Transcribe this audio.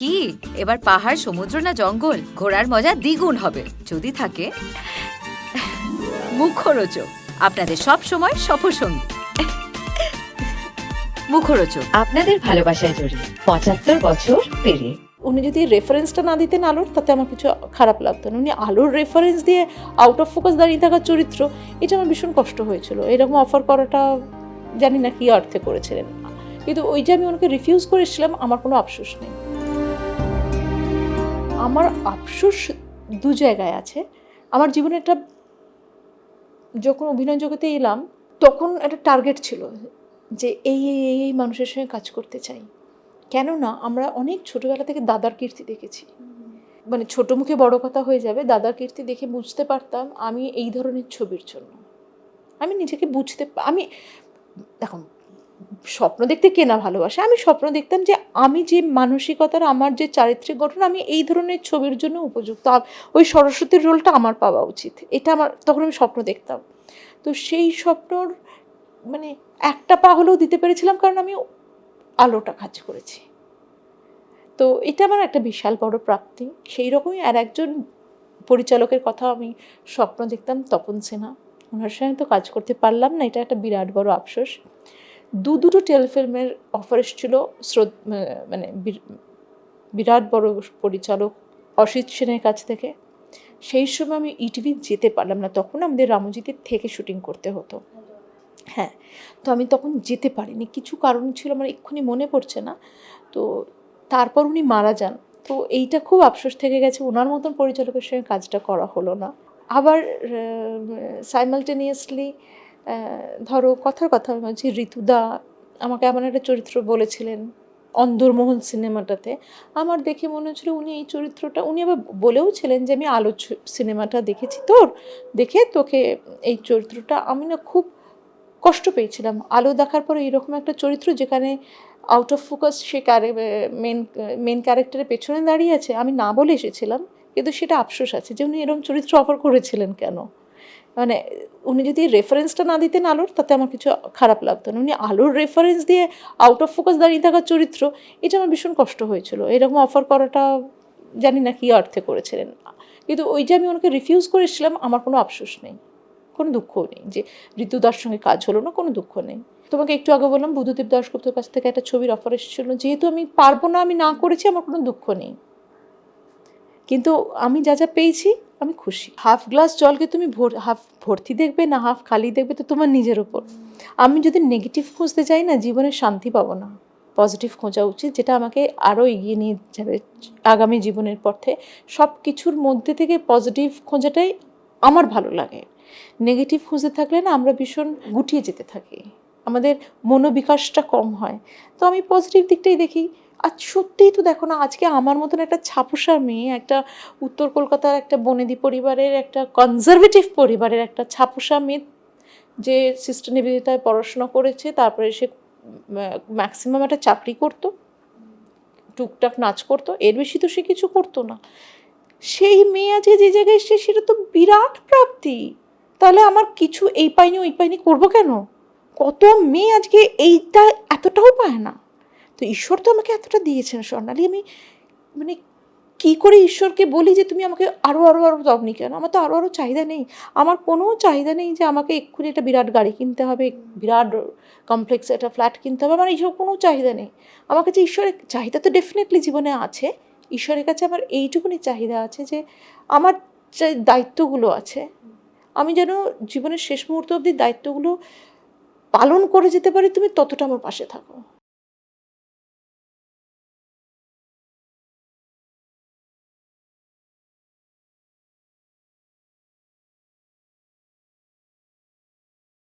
কি? এবার পাহাড় সমুদ্র না জঙ্গল? ঘোরার মজা দ্বিগুণ হবে। যদি থাকে মুখরোচক। আপনাদের সব সময় সফরসঙ্গী মুখরোচক। আপনাদের ভালোবাসায় জড়িয়ে পঁচাত্তর বছর পেরিয়ে। উনি যদি রেফারেন্সটা না দিতেন আলোর তাতে আমার কিছু খারাপ লাগতো না। উনি আলোর রেফারেন্স দিয়ে আউট অফ ফোকাস দাঁড়িয়ে থাকার চরিত্র এটা আমার ভীষণ কষ্ট হয়েছিল। এরকম অফার করাটা জানি না কি অর্থে করেছিলেন। কিন্তু ওই যে আমি ওনাকে রিফিউজ করেছিলাম আমার কোনো আফসোস নেই। আমার আফসোস দু জায়গায় আছে। আমার জীবনে একটা যখন অভিনয় জগতে এলাম, তখন একটা টার্গেট ছিল যে এই এই এই এই মানুষের সঙ্গে কাজ করতে চাই। কেননা আমরা অনেক ছোটোবেলা থেকে দাদার কীর্তি দেখেছি। মানে ছোটো মুখে বড় কথা হয়ে যাবে, দাদার কীর্তি দেখে বুঝতে পারতাম আমি এই ধরনের ছবির জন্য। আমি নিজেকে বুঝতে, আমি, দেখুন স্বপ্ন দেখতে কে না ভালোবাসে? আমি স্বপ্ন দেখতাম যে আমি যে মানসিকতার, আমার যে চারিত্রিক গঠন, আমি এই ধরনের ছবির জন্য উপযুক্ত। ওই সরস্বতীর রোলটা আমার পাওয়া উচিত। এটা আমার, তখন আমি স্বপ্ন দেখতাম। তো সেই স্বপ্নর মানে একটা পা হলেও দিতে পেরেছিলাম কারণ আমি আলোটা কাজ করেছি। তো এটা আমার একটা বিশাল বড় প্রাপ্তি। সেই রকমই আর একজন পরিচালকের কথা আমি স্বপ্ন দেখতাম, তপন সিনহা। ওনার সঙ্গে তো কাজ করতে পারলাম না, এটা একটা বিরাট বড় আফসোস। দু দুটো টেলিফিল্মের অফার এসেছিল। শ্রদ্ধ মানে বি- বিরাট বড় পরিচালক অসিত সেনের কাছ থেকে। সেই সময় আমি ইটিভি যেতে পারলাম না। তখন আমাদের রামজিতের থেকে শুটিং করতে হতো। হ্যাঁ তো আমি তখন যেতে পারিনি। কিছু কারণ ছিল, আমার এক্ষুনি মনে পড়ছে না। তো তারপর উনি মারা যান। তো এইটা খুব আফসোস থেকে গেছে, ওনার মতন পরিচালকের সঙ্গে কাজটা করা হলো না। আবার সাইমালটেনিয়াসলি ধরো কথার কথা বলছি, ঋতুদা আমাকে এমন একটা চরিত্র বলেছিলেন অন্দরমোহন সিনেমাটাতে। আমার দেখে মনে হচ্ছিল উনি এই চরিত্রটা, উনি আবার বলেও ছিলেন যে আমি আলো সিনেমাটা দেখেছি তোর, দেখে তোকে এই চরিত্রটা। আমি না খুব কষ্ট পেয়েছিলাম। আলো দেখার পরে এরকম একটা চরিত্র যেখানে আউট অফ ফোকাস সে ক্যারে মেন মেন ক্যারেক্টারের পেছনে দাঁড়িয়ে আছে, আমি না বলে এসেছিলাম, কিন্তু সেটা আফসোস আছে যে উনি এরকম চরিত্র অফার করেছিলেন কেন? মানে উনি যদি রেফারেন্সটা না দিতেন আলোর, তাতে আমার কিছু খারাপ লাগতো না। উনি আলোর রেফারেন্স দিয়ে আউট অফ ফোকাস দাঁড়িয়ে থাকার চরিত্র, এটা আমার ভীষণ কষ্ট হয়েছিল। এরকম অফার করাটা জানি না কী অর্থে করেছিলেন। কিন্তু ওই যে আমি ওনাকে রিফিউজ করেছিলাম, আমার কোনো আফসোস নেই। কোনো দুঃখও নেই যে ঋতুদার সঙ্গে কাজ হলো না, কোনো দুঃখ নেই। তোমাকে একটু আগে বললাম বুধদেব দাশগুপ্তর কাছ থেকে একটা ছবির অফার এসেছিল। যেহেতু আমি পারব না, আমি না করেছি, আমার কোনো দুঃখ নেই। কিন্তু আমি যা যা পেয়েছি, আমি খুশি। হাফ গ্লাস জলকে তুমি ভর, হাফ ভর্তি দেখবে না হাফ খালি দেখবে তো তোমার নিজের ওপর আমি যদি নেগেটিভ খুঁজতে চাই না, জীবনে শান্তি পাবো না। পজিটিভ খোঁজা উচিত, যেটা আমাকে আরও এগিয়ে নিয়ে যাবে আগামী জীবনের পথে। সব কিছুর মধ্যে থেকে পজিটিভ খোঁজাটাই আমার ভালো লাগে। নেগেটিভ খুঁজে থাকলে না আমরা ভীষণ গুটিয়ে যেতে থাকি। আমাদের মনোবিকাশটা কম হয়। তো আমি পজিটিভ দিকটাই দেখি। আর সত্যিই তো দেখো না, আজকে আমার মতন একটা ছাপোষা মেয়ে, একটা উত্তর কলকাতার একটা বনেদি পরিবারের, একটা কনজারভেটিভ পরিবারের একটা ছাপোষা মেয়ে, যে সিস্টার নিবেদিতায় পড়াশোনা করেছে, তারপরে সে ম্যাক্সিমাম একটা চাকরি করতো, টুকটাক নাচ করতো, এর বেশি তো সে কিছু করতো না। সেই মেয়ে আজকে যে জায়গায় এসছে, সেটা তো বিরাট প্রাপ্তি। তাহলে আমার কিছু এই পাইনি, ওই পাইনি করব কেন? কত মেয়ে আজকে এইটা এতটাও পায় না। তো ঈশ্বর তো আমাকে এতটা দিয়েছেন, স্বর্ণালী। আমি মানে কী করে ঈশ্বরকে বলি যে তুমি আমাকে আরও আরও আরও দাওনি কেন? আমার তো আরও আরও চাহিদা নেই। আমার কোনো চাহিদা নেই যে আমাকে এক্ষুনি একটা বিরাট গাড়ি কিনতে হবে, বিরাট কমপ্লেক্স একটা ফ্ল্যাট কিনতে হবে। আমার এইসব কোনো চাহিদা নেই। আমার কাছে ঈশ্বরের চাহিদা তো ডেফিনেটলি জীবনে আছে। ঈশ্বরের কাছে আমার এইটুকুনি চাহিদা আছে যে আমার যে দায়িত্বগুলো আছে, আমি যেন জীবনের শেষ মুহূর্ত অবধি দায়িত্বগুলো পালন করে যেতে পারি, তুমি ততটা আমার পাশে থাকো।